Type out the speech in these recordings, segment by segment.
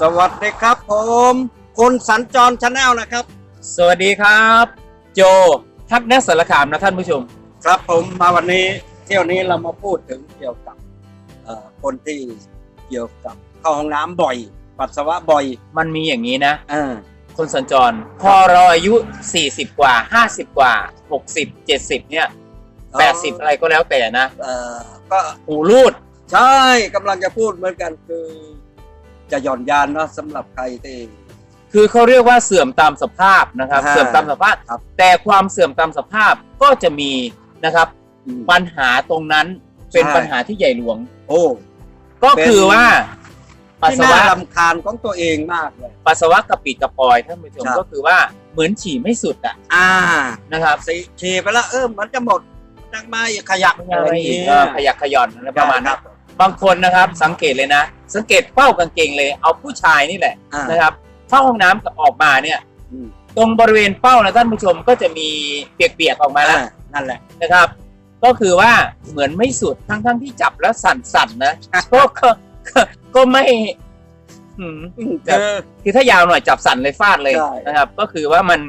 สวัสดีครับผม คนสัญจรชาแนลนะครับ สวัสดีครับ โจทักแนสสารคามนะท่านผู้ชม ครับผมมาวันนี้เที่ยวนี้เรามาพูดถึงเกี่ยวกับเอ่อคนที่เกี่ยวกับเข้าห้องน้ำบ่อย ปัสสาวะบ่อยมันมีอย่างนี้นะ เออคนสัญจร พอเราอายุ 40 กว่า 50 กว่า 60 70 เนี่ย 80 อะไรก็แล้วแต่นะ เอ่อก็หูรูด ใช่กำลังจะพูดเหมือนกันคือ จะหย่อนยานเนาะสำหรับใครที่ คือเขาเรียกว่าเสื่อมตามสภาพนะครับ อ่าเสื่อมตามสภาพ ครับ แต่ความเสื่อมตามสภาพก็จะมีนะครับ อืม ปัญหาตรงนั้นเป็นใช่ ปัญหาที่ใหญ่หลวง โอ้ ก็คือว่าปัสที่สาน่าวะรำคาญของตัวเองมากเลย ปัสสาวะกระปิดกระปอยท่านผู้ชมครับ ก็คือว่าเหมือนฉี่ไม่สุดอะอ่านะครับสีฉี่ไปแล้วเออมันจะหมดจังมาอีกขยับไม่อะไรอะไรอย่างอีกเงี้เออยขยักขย่อนอะไรประมาณนั้นคบ บางคนนะครับสังเกตเลยนะ สังเกตเป้ากางเกงเลย เอาผู้ชายนี่แหละอ่านะครับเข้าห้องน้ำกับออกมาเนี่ย อืมตรงบริเวณเป้านะท่านผู้ชมก็จะมีเปียกๆออกมาแล้ว อ่านั่นแหละ นะครับ ก็คือว่าเหมือนไม่สุดทั้งๆที่จับแล้วสั่นๆนะก็ก็ก็ก็ไม่อืม เออ คือถ้ายาวหน่อยจับสั่นเลยฟาดเลยใช่นะครับ ก็คือว่ามัน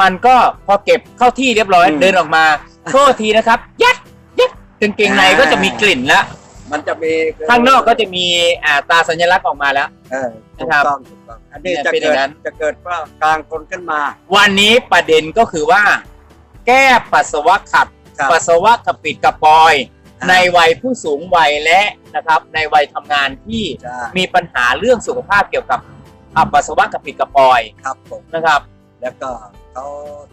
มันก็พอเก็บเข้าที่เรียบร้อยอืมเดินออกมา โทษทีนะครับ ยัดยัดกางเกงในอ่าก็จะมีกลิ่นแล้ว มันจะมีข้างนอกก็จะมีอ่าตาสัญลักษณ์ออกมาแล้ว เออถูกนะครับต้องถูกต้องอันนี้เนี่ยจะเป็นอเกิย่าดงนั้น จะเกิดว่ากลางคนขึ้นมา วันนี้ประเด็นก็คือว่า แก้ปัสสาวะขัด ครับปัสสาวะกระปิดกระปอย อ่า ในวัยผู้สูงวัยและนะครับ ในวัยทำงานที่ใช่มีปัญหาเรื่องสุขภาพเกี่ยวกับอ่าปัสสาวะกระปิดกระปอยครับผม นะครับ แล้วก็เขา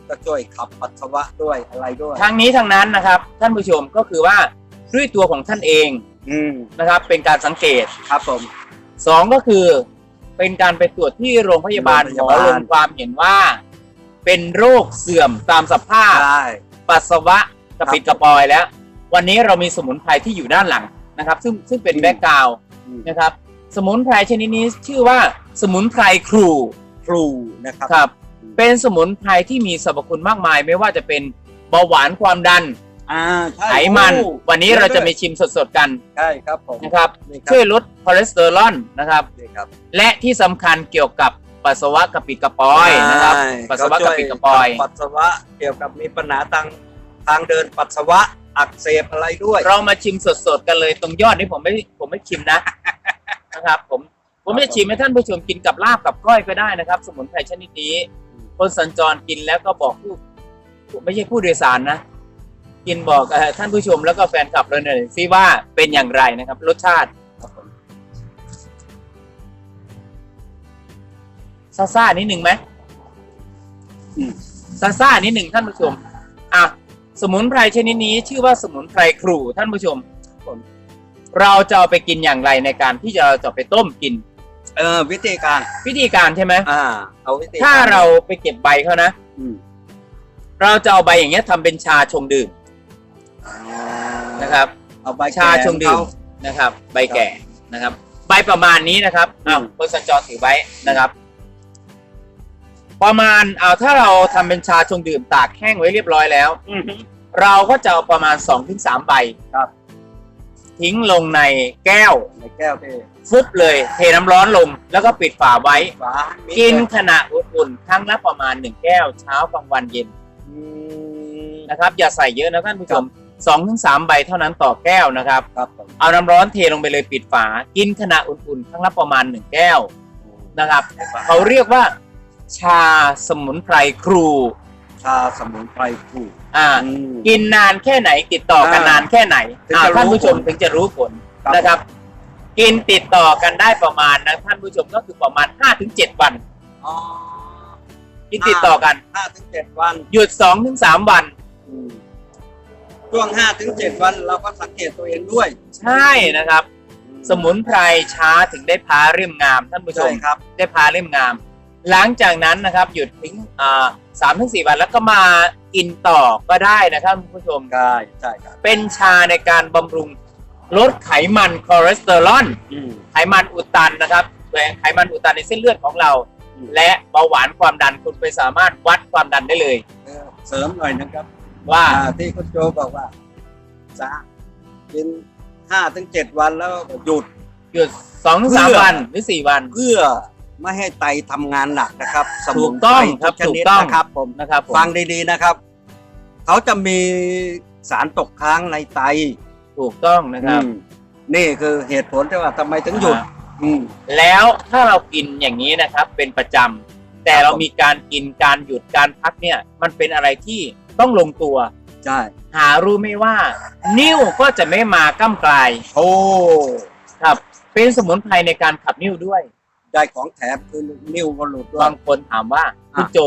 ก็ช่วยขับปัสสาวะด้วยอะไรด้วย ทั้งนี้ทั้งนั้นนะครับ ท่านผู้ชมก็คือว่าด้วยตัวของท่านเอง อืมนะครับ เป็นการสังเกตครับผมสองก็คือ เป็นการไปตรวจที่โรงพยาบาลโรงพหมยาอบาล ลงความเห็นว่า เป็นโรคเสื่อมตามสภาพใช่ปัสสาวะกระปิดกระปอยแล้ว วันนี้เรามีสมุนไพรที่อยู่ด้านหลังนะครับ ซึ่งซึ่งเป็นอืม แบ็กกราวด์อืมนะครับ สมุนไพรชนิดนี้ชื่อว่าสมุนไพรครูครูนะครับ ครับ เป็นสมุนไพรที่มีสรรพคุณมากมาย ไม่ว่าจะเป็นเบาหวานความดัน อ่าใช่ไขมันโอ้วันนี้เราจะมีชิมสดๆกันใช่ครับผมนะครับนี่ครับ ช่วยลดคอเลสเตอรอลนะครับ นี่ครับ และที่สำคัญเกี่ยวกับปัสสาวะกระปิดกระปอยนะครับ ใช่ปัสสาวะกระปิดกระปอยเขาช่วยขับปัสสาวะเกี่ยวกับมีปัญหาทางทางเดินปัสสาวะอักเสบอะไรด้วย เรามาชิมสดๆกันเลยตรงยอดนี่ผมไม่ผมไม่ชิมนะ นะครับ ผมผมไม่ชิมให้ท่านผู้ชมกินกับลาบกับก้อยก็ได้นะครับ สมุนไพรชนิดนี้ คนสัญจรกินแล้วก็บอกผู้ไม่ใช่ผู้โดยสารนะ กินบอกเอ่อท่านผู้ชมแล้วก็แฟนคลับเลยหน่อยซิว่าเป็นอย่างไรนะครับ รสชาติครับผมซ่าซ่าๆนิดหนึ่งไหมอืมซ่าซ่าๆนิดหนึ่งท่านผู้ชม อะ สมุนไพรชนิดนี้ชื่อว่าสมุนไพรครูท่านผู้ชมเราจะเอาไปกินอย่างไรในการที่จะจะไปต้มกิน เออวิธีการ วิธีการใช่ไหมอ่า เอาวิธีถ้าเราไปเก็บใบเขานะ อืมเราจะเอาใบอย่างเงี้ยทำเป็นชาชงดื่ม นะครับ เอาใบชาชงดื่มเอานะครับ ใบแก่นะครับ ใบประมาณนี้นะครับอ้าวอืมคนสัญจรถือไว้นะครับ ประมาณเอาถ้าเราทำเป็นชาชงดื่มตากแห้งไว้เรียบร้อยแล้วอือฮึเราก็จะเอาประมาณ2อถึงสใบครับ ทิ้งลงในแก้วในแก้วที่ฟุบเลย เทน้ำร้อนลงแล้วก็ปิดฝาไว้ฝามีกินขณะอุ่นๆครั้งละประมาณ1แก้ว เช้ากลางวันเย็นอืมนะครับ อย่าใส่เยอะนะท่านผู้ชม สองถึงสามใบเท่านั้นต่อแก้วนะครับ ครับผมเอาน้ำร้อนเทลงไปเลยปิดฝา กินขณะอุ่นๆครั้งละประมาณ 1 แก้วนะครับ เขาเรียกว่า ชาสมุนไพรครู ชาสมุนไพรครูอ่า อืม กินนานแค่ไหนติดต่อกันอ่านานแค่ไหนถึงอ่าจะรู้ท่านผู้ชมผลถึงจะรู้ผลครับ นะครับ กินติดต่อกันได้ประมาณนะท่านผู้ชมก็คือประมาณ 5-7 วัน อ๋อ กินติดต่อกัน ห้าถึงเจ็ดวันหยุด 2-3 วันอืม ช่วงห้าถึงเจ็ดวันเราก็สังเกตตัวเองด้วย ใช่นะครับ สมุนไพรช้าถึงได้พาเรียมงามท่านผู้ชใช่มครับ ได้พาเล่มงาม หลังจากนั้นนะครับ หยุดถึงอ่าสามถึงสี่วันแล้วก็มากินต่อก็ได้นะครับคุณผู้ชมใช่ใช่ครับเป็นชาในการบำรุงลดไขมันคอเลสเตอรอล อืม ไขมันอุดตันนะครับแหวงไขมันอุดตันในเส้นเลือดของเรา อืม และเบาหวานความดันคุณไปสามารถวัดความดันได้เลยเออเสริมหน่อยนะครับ ว่าอ่าที่คุณโจบอกว่าจะกินห้าถึงเจ็ดวันแล้วก็หยุดหยุดสองถึงสามเพื่อวันหรือสี่วัน เพื่อไม่ให้ไตทำงานหนักนะครับสถูมุกนต้องไพรครับทุกชถูกนิดต้อง นะครับผม นะครับผมฟังดีๆนะครับ เขาจะมีสารตกค้างในไตถูกต้องนะครับอืมนี่คือเหตุผลที่ว่าทำไมถึงหยุด อ่าอืม แล้วถ้าเรากินอย่างนี้นะครับเป็นประจำแต่ครับเราผมมีการกินการหยุดการพักเนี่ย มันเป็นอะไรที่ ต้องลงตัว ใช่หารู้ไหม่ว่า นิ้วก็จะไม่มาก้ำกลายโอ้ครับ เป็นสมุนไพรในการขับนิ้วด้วย ได้ของแถมคือนิ้วก็หลุดด้วบายงคนถามว่าอะ คุณโจ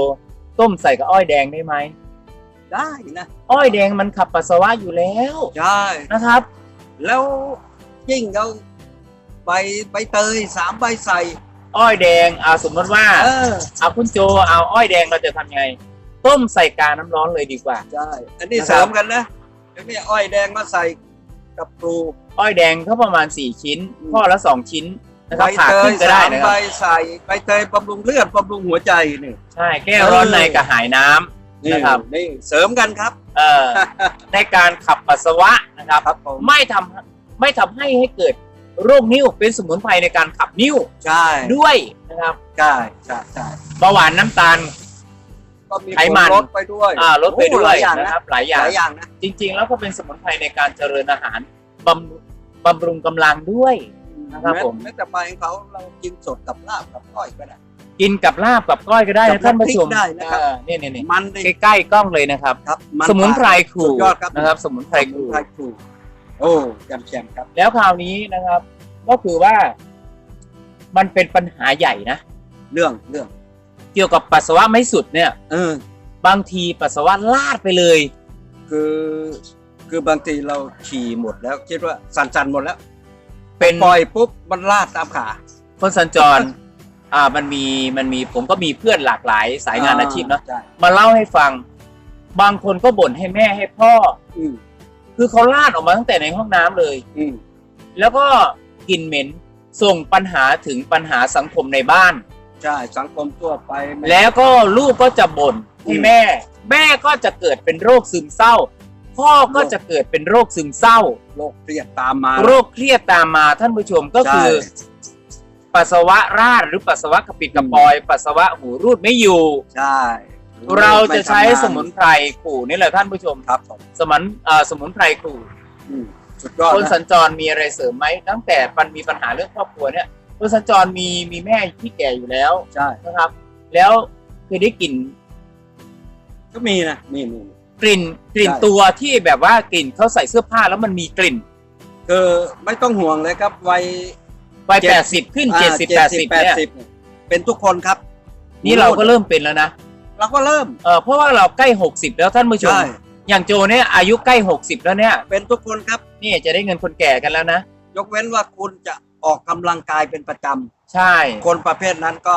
ต้มใส่กับอ้อยแดงได้ไหมได้นะอ้อยแดงมันขับปัสสาวะอยู่แล้วใช่นะครับ แล้วยิ่งเอาใบใบเตยสามใบใส่อ้อยแดงเอาสมมติว่าเออเอาคุณโจเอาอ้อยแดงเราจะทำยังไง ต้มใส่กาน้ำร้อนเลยดีกว่า ใช่อันนี้นะครับเสริมกันนะเดี๋ยวนี้อ้อยแดงมาใส่กับปลูอ้อยแดงก็ประมาณสี่ชิ้นอืมข้อละสองชิ้นนะคใบรับผ่าเตขึ้ยนก็ได้สามนะคใบรับใส่ใบเตยบำรุงเลือดบำรุงหัวใจนี่ใช่แก้ร้อนในกระหายน้ำนี่นะครับนี่เสริมกันครับเอ่อในการขับปัสสาวะนะครับครับผมไม่ทำไม่ทำให้ให้เกิดโรคนิ้วเป็นสมุนไพรในการขับนิ้วใช่ด้วยนะครับใช่ใช่ใช่เบาหวานน้ำตาล ก็มีไขมันผลลดไปด้วยอ่าลดไปด้โอ้วหลายยอย่างนะนะครับหลายอหย่างลายอย่างนะ จริง ๆ แล้วก็เป็นสมุนไพรในการเจริญอาหารบำบำรุงกำลังด้วย นะครับผม แม้แต่ใบของเขาเรากินสดกับลาบกับก้อยก็ได้ กินกับลาบกับก้อยก็ได้กันะบท่านผู้ชมน้ำพริกได้นะครับ เออเนี่ยเนี่ยเนี่ยมันดิใกล้ๆกล้องเลยนะครับ ครับนสมุนไพรครูสุดยอดครับนะครับ สมุนไพรสคมุรู นไพรครูโอ้ยำแชมครับ แล้วคราวนี้นะครับ ก็คือว่า มันเป็นปัญหาใหญ่นะ เรื่องเรื่อง เกี่ยวกับปัสสาวะไม่สุดเนี่ยเออบางทีปัสสาวะลาดไปเลย คือคือบางทีเราฉี่หมดแล้วคิดว่าสั่นๆหมดแล้ว เป็นปล่อยปุ๊บมันลาดตามขาคนสัญจร อ่ามันมีมันมีผมก็มีเพื่อนหลากหลายสายงานอาชีพเนาะใช่มาเล่าให้ฟัง บางคนก็บ่นให้แม่ให้พ่อ อืมคือเขาลาดออกมาตั้งแต่ในห้องน้ำเลย อืมแล้วก็กลินเหม็นส่งปัญหาถึงปัญหาสังคมในบ้าน ใช่สังคมทั่วไปไม่แล้วก็ลูกก็จะบ่นให้อืมแม่ แม่ก็จะเกิดเป็นโรคซึมเศร้า พ่อก็จะเกิดเป็นโรคซึมเศร้า โรคเครียดตามมา โรคเครียดตามมาท่านผู้ชมก็คือใช่ปัสสาวะราดหรือปัสสาวะกระปิดกระปอย ปัสสาวะหูรูดไม่อยู่ ใช่เราจะใช้ไทำงาสมุนไพรขู่นี่แหละท่านผู้ชม ครับผมสมุนเอ่อสมุนไพรขู่อืมสุดยอดคนนะสัญจรมีอะไรเสริมไหมตั้งแต่มันมีปัญหาเรื่องครอบครัวเนี่ย คนสัญจรมีมีแม่ที่แก่อยู่แล้วใช่ นะครับ แล้วเคยได้กลิ่นก็มีนะมีมีมี กลิ่นกลิ่นใช่ ตัวที่แบบว่ากลิ่นเขาใส่เสื้อผ้าแล้วมันมีกลิ่นคือไม่ต้องห่วงเลยครับวัยวัยเจ็แปดดสิบขึ้นอ่าเจ็ดสิบแปดสิบแปดเนี่ยสิบเป็นทุกคนครับนี่เราก็เริ่มเป็นแล้วนะเราก็เริ่มเออเพราะว่าเราใกล้หกสิบแล้วท่านผู้ชม ใช่อย่างโจเนี่ยอายุใกล้หกสิบแล้วเนี่ยเป็นทุกคนครับ นี่จะได้เงินคนแก่กันแล้วนะยกเว้นว่าคุณจะ ออกกำลังกายเป็นประจใช่ำคนประเภทนั้นก็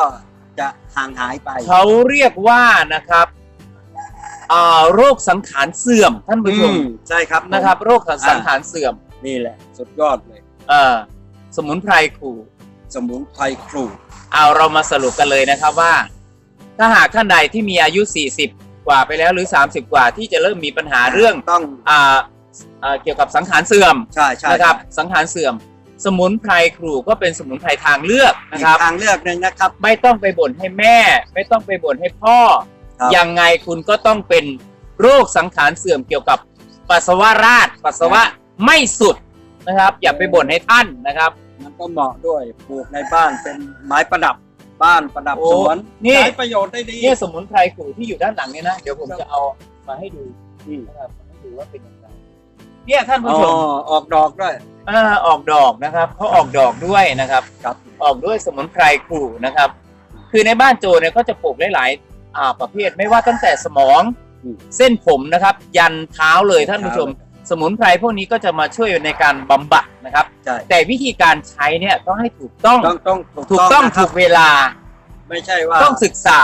จะห่างหายไป เขาเรียกว่านะครับอ่าโรคสังขารเสื่อมท่านผู้ชมอืใช่ครับผมนะครับ โรคสังขารเสื่อมนี่แหละ สุดยอดเลย เออสมุนไพรขู่ สมุนไพรครู เอาเรามาสรุปกันเลยนะครับว่า ถ้าหากท่านใดที่มีอายุ 40 กว่าไปแล้วหรือ 30 กว่าที่จะเริ่มมีปัญหาเรื่องต้องอ่าอ่าเกี่ยวกับสังขารเสื่อมใช่ใช่นะครับใช่สังขารเสื่อม สมุนไพรครูก็เป็นสมุนไพรทางเลือกอีนะกครับ ทางเลือกหนึ่งนะครับ ไม่ต้องไปบ่นให้แม่ ไม่ต้องไปบ่นให้พ่อ ครับ ยังไงคุณก็ต้องเป็นโรคสังขารเสื่อมเกี่ยวกับปัสสาวะราดปัสสาวะไม่สุดนะครับ อย่าไปบ่นให้ท่านนะครับ มันก็เหมาะด้วยปลูกในบ้านเป็นไม้ประดับบ้านประดับโอ้สวนนี่ ใช้ประโยชน์ได้ดี เนี่ยสมุนไพรขู่ที่อยู่ด้านหลังเนี่ยนะ เดี๋ยวผมจะเอามาให้ดูอืมนะครับมาให้ดูว่าเป็นอย่างไร เนี่ยท่านผู้อ๋อชมออกดอกด้วยอ่าออกดอกนะครับเขาออกดอกด้วยนะครับ ครับ ออกด้วยสมุนไพรขู่นะครับ คือในบ้านโจเนี่ยก็จะปลูกหลายๆอ่าประเภทไม่ว่าตั้งแต่สมองอืมเส้นผมนะครับ ยันเท้าเลยท่านผู้ชมสมุนไพรพวกนี้ก็จะมาช่วยในการบำบัดนะครับ ใช่แต่วิธีการใช้เนี่ยต้องให้ถูกต้องต้องต้องถูกต้องนะคถูรับกเวลาไม่ใช่ว่าต้องศึกษา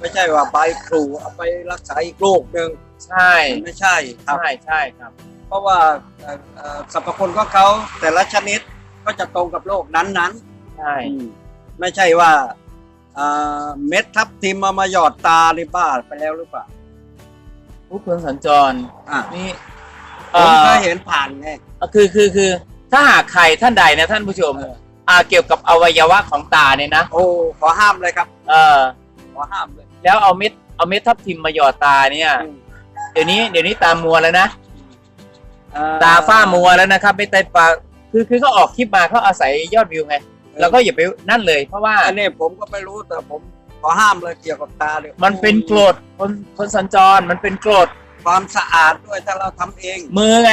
ไม่ใช่ว่าใบครูเอาไปรักษาอีกโรคหนึ่งใช่ ไม่ใช่ครับ ใช่ใช่ครับ เพราะว่าเอ่อเอ่อสรรพคุณของเขาแต่ละชนิดก็จะตรงกับโรคนั้นใช่ๆอืมไม่ใช่ว่าอ่าเม็ดทับทิมมามาหยอดตาหรือบ้าไปแล้วหรือเปล่าผู้คนสัญจรอะนี่ผมเคยเอ่อเห็นผ่านไงคือคือคือ ถ้าหากใครท่านใดนะท่านผู้ชมเอออ่าเกี่ยวกับอวัยวะของตาเนี่ยนะโอ้ขอห้ามเลยครับ เออขอห้ามเลย แล้วเอาเม็ดเอาเม็ดทับทิมมาหยอดตาเนี่ยอืมเดี๋ยวนี้เดี๋ยวนี้ตามัวแล้วนะเอ่อ ตาฝ้ามัวแล้วนะครับ ไม่ไตปลาคือคือเขาออกคลิปมาเขาอาศัยยอดวิวไงแล้วก็อย่าไปนั่นเลย เพราะว่าอันนี้ผมก็ไม่รู้แต่ผมขอห้ามเลยเกี่ยวกับตาเลยมันเป็นกรดคนคนสัญจรมันเป็นกรดความสะอาดด้วยถ้าเราทำเอง มือไง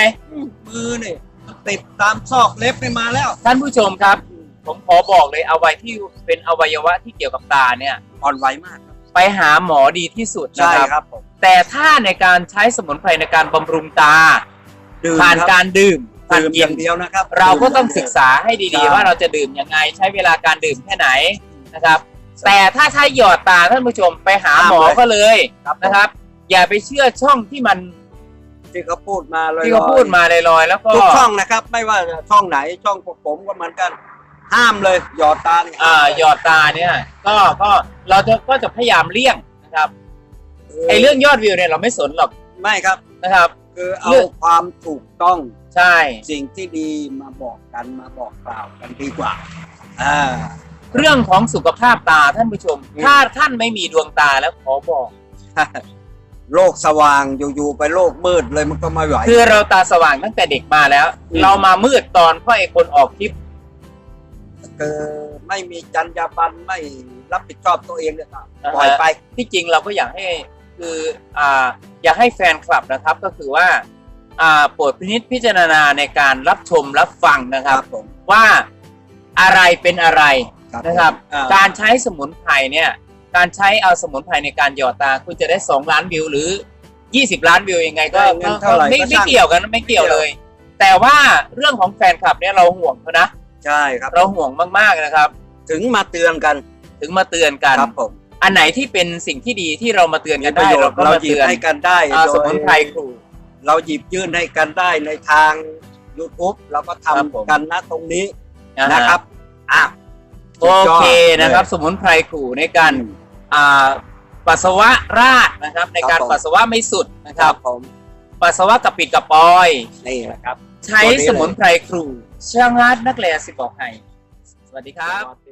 มือนี่มันติดตามซอกเล็บไปมาแล้ว ท่านผู้ชมครับ ผมขอบอกเลยอวัยที่เป็นอวัยวะที่เกี่ยวกับตาเนี่ยอ่อนไหวมากครับไปหาหมอดีที่สุดนะใช่ครับครับผมแต่ถ้าในการใช้สมุนไพรในการบำรุงตา ดื่มผ่านครับการดื่มผ่านดื่มอกิน ย่างเดียวนะครับเราก็ต้องดื่มย่ศึกษาให้ดีใช่ๆว่าเราจะดื่มยังไง ใช้เวลาการดื่มแค่ไหนนะครับ แต่ถ้าใช้หยอดตาท่านผู้ชมไปหาหมอก็เลยครับนะครับ อย่าไปเชื่อช่องที่มันที่เขาพูดมาเลยที่เขาพูดมาลอยๆแล้วก็ ทุกช่องนะครับ ไม่ว่าจะช่องไหนช่องพวกผมก็เหมือนกัน ห้ามเลยหยอดตาเนี่ยอ่าหยอดตาเนี่ยก็ก็เราจะก็จะพยายามเลี่ยงนะครับไอ้เรื่องยอดวิวเนี่ยเราไม่สนหรอกไม่ครับ นะครับ คือเอาเรื่องความถูกต้องใช่ สิ่งที่ดีมาบอกกันมาบอกกล่าวกันดีกว่าอ่าเรื่องของสุขภาพตาท่านผู้ชมอืมถ้าท่านไม่มีดวงตาแล้วขอบอก โลกสว่างอยู่ๆไปโลกมืดเลยมันก็ไม่ไหวคือเราตาสว่างตั้งแต่เด็กมาแล้วอืมเรามามืดตอนเพราะไอ้คนออกคลิปคือไม่มีจรรยาบรรณไม่รับผิดชอบตัวเองเลยครับอ่าฮะปล่อยไปที่จริงเราก็อยากให้ คืออ่าอยากให้แฟนคลับนะครับก็คือว่าอ่าโปรดพินิจพิจารณาในการรับชมรับฟังนะครับผม ว่าอะไรเป็นอะไรนะครับ อ่า การใช้สมุนไพรเนี่ยการใช้เอาสมุนไพรในการหยอดตา คุณจะได้ 2 ล้านวิวหรือ 20 ล้านวิวยังไงก็ได้เงินเท่าไหร่ไม่ก็ไม่ช่าง เกี่ยวกันไม่เกี่ยวเลย แต่ว่าเรื่องของแฟนคลับเนี่ยเราห่วงเขานะ ใช่ครับ เราห่วงมากๆนะครับ ถึงมาเตือนกันถึงมาเตือนกัน ครับผม อันไหนที่เป็นสิ่งที่ดีที่เรามาเตือนมีกันประได้โยชเราน์ก็เรามาหยิบเตือนให้กันได้อ่าโดสยมุนไพรครู เราหยิบยื่นให้กันได้ในทาง YouTube เราก็ครับผม ทำกันนะตรงนี้นะฮะนะครับอะโอเคนะครับสมุนไพรครูในการอ่าปัสสาวะราดนะครับ ในการปัสสาวะไม่สุดนะคครัรับบผมปัสสาวะกระปิดกระปอย นี่แหละครับ ใช้สมุนไพรครูช่างรัดนักเรียนสิบอกให้สวัสดีครับ